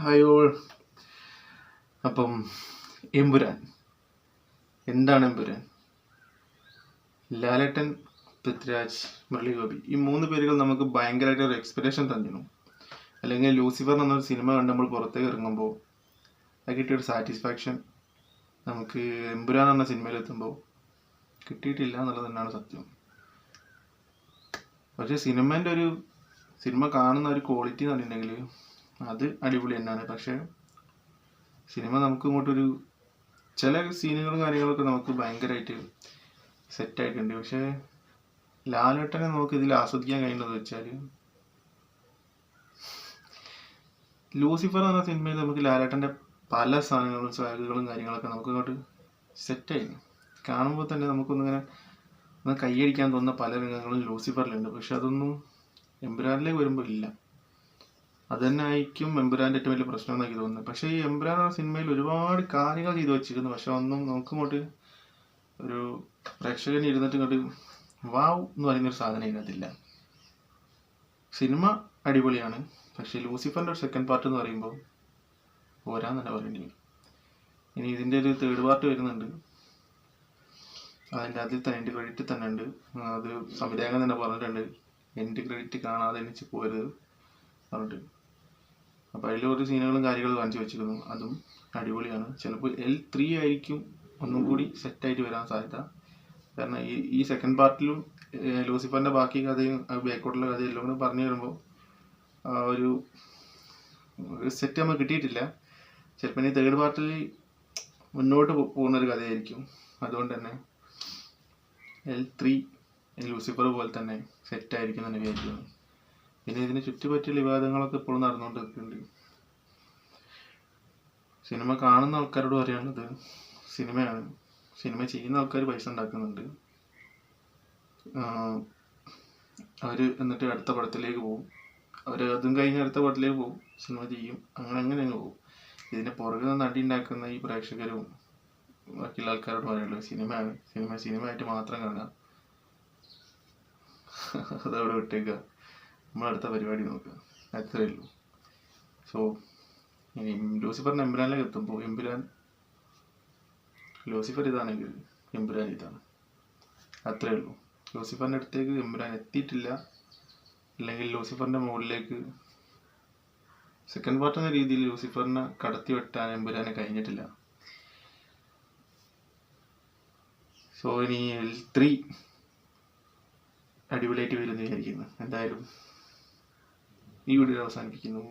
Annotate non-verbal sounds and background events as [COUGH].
Hi അപ്പം എമ്പുരാൻ. എന്താണ് എമ്പുരാൻ? ലാലേട്ടൻ പൃഥ്വിരാജ് മുരളിഗോപി. ഈ മൂന്ന് പേരുകൾ നമുക്ക് ഭയങ്കരമായിട്ട് ഒരു എക്സ്പെക്ടേഷൻ തന്നിരുന്നു. അല്ലെങ്കിൽ ലൂസിഫർ എന്നൊരു സിനിമ കണ്ട് നമ്മൾ പുറത്തേക്ക് ഇറങ്ങുമ്പോൾ അത് കിട്ടിയൊരു സാറ്റിസ്ഫാക്ഷൻ നമുക്ക് എമ്പുരാൻ എന്ന സിനിമയിലെത്തുമ്പോൾ കിട്ടിയിട്ടില്ല എന്നുള്ളത് തന്നെയാണ് സത്യം. പക്ഷേ സിനിമേന്റെ ഒരു സിനിമ കാണുന്ന ഒരു ക്വാളിറ്റി എന്ന് പറഞ്ഞിട്ടുണ്ടെങ്കിൽ അത് അടിപൊളി തന്നെയാണ്. പക്ഷേ സിനിമ നമുക്ക് ഇങ്ങോട്ടൊരു ചില സീനുകളും കാര്യങ്ങളൊക്കെ നമുക്ക് ഭയങ്കരമായിട്ട് സെറ്റായിട്ടുണ്ട് പക്ഷേ ലാലേട്ടനെ നമുക്ക് ഇതിൽ ആസ്വദിക്കാൻ കഴിയുന്നത് വെച്ചാൽ ലൂസിഫർ എന്ന സിനിമയിൽ നമുക്ക് ലാലേട്ടന്റെ പല സാധനങ്ങളും സ്വാഗുകളും കാര്യങ്ങളൊക്കെ നമുക്ക് ഇങ്ങോട്ട് സെറ്റായി കാണുമ്പോൾ തന്നെ നമുക്കൊന്നിങ്ങനെ ഒന്ന് കൈയടിക്കാൻ തോന്നുന്ന പല രംഗങ്ങളും ലൂസിഫറിലുണ്ട്. പക്ഷെ അതൊന്നും എമ്പുരാനിലേക്ക് വരുമ്പോൾ ഇല്ല. അത് തന്നെ ആയിരിക്കും എമ്പുരാന്റെ ഏറ്റവും വലിയ പ്രശ്നം എന്നൊക്കെ തോന്നുന്നത്. പക്ഷേ ഈ എമ്പുരാൻ എന്ന സിനിമയിൽ ഒരുപാട് കാര്യങ്ങൾ ചെയ്തു വെച്ചിരിക്കുന്നു. പക്ഷെ ഒന്നും നമുക്ക് ഇങ്ങോട്ട് ഒരു പ്രേക്ഷകൻ ഇരുന്നിട്ട് ഇങ്ങോട്ട് വാവ് എന്ന് പറയുന്ന ഒരു സാധനം ഇതിനകത്തില്ല. സിനിമ അടിപൊളിയാണ്. പക്ഷേ ലൂസിഫറിന്റെ ഒരു സെക്കൻഡ് പാർട്ട് എന്ന് പറയുമ്പോൾ പോരാന്ന് തന്നെ പറയേണ്ടി വരും ഇനി ഇതിന്റെ ഒരു തേർഡ് പാർട്ട് വരുന്നുണ്ട്. അതിന്റെ അതിൽ തന്നെ എന്റെ ക്രെഡിറ്റ് തന്നെ ഉണ്ട്. അത് സംവിധായകൻ തന്നെ പറഞ്ഞിട്ടുണ്ട്. എന്റെ ക്രെഡിറ്റ് കാണാതെ എനിക്ക് പോരുത് പറഞ്ഞിട്ട്. അപ്പോൾ അതിൽ ഒരു സീനുകളും കാര്യങ്ങളും കാണിച്ചു വെച്ചിരുന്നു. അതും അടിപൊളിയാണ്. ചിലപ്പോൾ എൽ ത്രീ ആയിരിക്കും ഒന്നും കൂടി സെറ്റായിട്ട് വരാൻ സാധ്യത. കാരണം ഈ ഈ സെക്കൻഡ് പാർട്ടിലും ലൂസിഫറിന്റെ ബാക്കി കഥയും ബാക്കോട്ടുള്ള കഥയും എല്ലാം കൂടെ പറഞ്ഞു വരുമ്പോൾ ആ ഒരു സെറ്റ് നമുക്ക് കിട്ടിയിട്ടില്ല. ചിലപ്പോൾ ഇനി തേർഡ് പാർട്ടിൽ മുന്നോട്ട് പോകുന്ന ഒരു കഥയായിരിക്കും. അതുകൊണ്ട് തന്നെ എൽ ത്രീ ലൂസിഫർ പോലെ തന്നെ സെറ്റായിരിക്കും എന്ന് വിചാരിക്കുന്നു പിന്നെ ഇതിനെ ചുറ്റുപറ്റിയുള്ള വിവാദങ്ങളൊക്കെ ഇപ്പോഴും നടന്നുകൊണ്ടിരിക്കുന്നുണ്ട്. സിനിമ കാണുന്ന ആൾക്കാരോട് പറയാനുള്ളത് സിനിമയാണ്. സിനിമ ചെയ്യുന്ന ആൾക്കാർ പൈസ ഉണ്ടാക്കുന്നുണ്ട്. അവർ എന്നിട്ട് അടുത്ത പടത്തിലേക്ക് പോകും. അവർ അതും കഴിഞ്ഞ് അടുത്ത പടത്തിലേക്ക് പോകും. സിനിമ ചെയ്യും. അങ്ങനെ അങ്ങനെ അങ്ങ് പോകും. ഇതിന്റെ പുറകെ നിന്ന് നടി ഉണ്ടാക്കുന്ന ഈ പ്രേക്ഷകരും ബാക്കിയുള്ള ആൾക്കാരോട് പറയാനുള്ളത് സിനിമയാണ്. സിനിമ സിനിമയായിട്ട് മാത്രം കാണുക. [LAUGHS] അതവിടെ വിട്ടേക്കുക. നമ്മൾ അടുത്ത പരിപാടി നോക്കുക. അത്രേ ഉള്ളൂ. സോ ഇനി ലൂസിഫറിന് എമ്പുരാനിലേക്ക് എത്തുമ്പോൾ എമ്പുരാൻ ലൂസിഫർ ഇതാണെങ്കിൽ എമ്പുരാൻ ഇതാണ്. അത്രേ ഉള്ളൂ. ലൂസിഫറിന്റെ അടുത്തേക്ക് എമ്പുരാൻ എത്തിയിട്ടില്ല. അല്ലെങ്കിൽ ലൂസിഫറിന്റെ മുകളിലേക്ക് സെക്കൻഡ് പാർട്ട് എന്ന രീതിയിൽ ലൂസിഫറിനെ കടത്തി വെട്ടാൻ എമ്പുരാനെ കഴിഞ്ഞിട്ടില്ല. സോ ഇനി എൽ ത്രീ അടിപൊളിയായിട്ട് വരുമെന്ന് വിചാരിക്കുന്നു. എന്തായാലും ഈ വീഡിയോ അവസാനിപ്പിക്കുന്നു.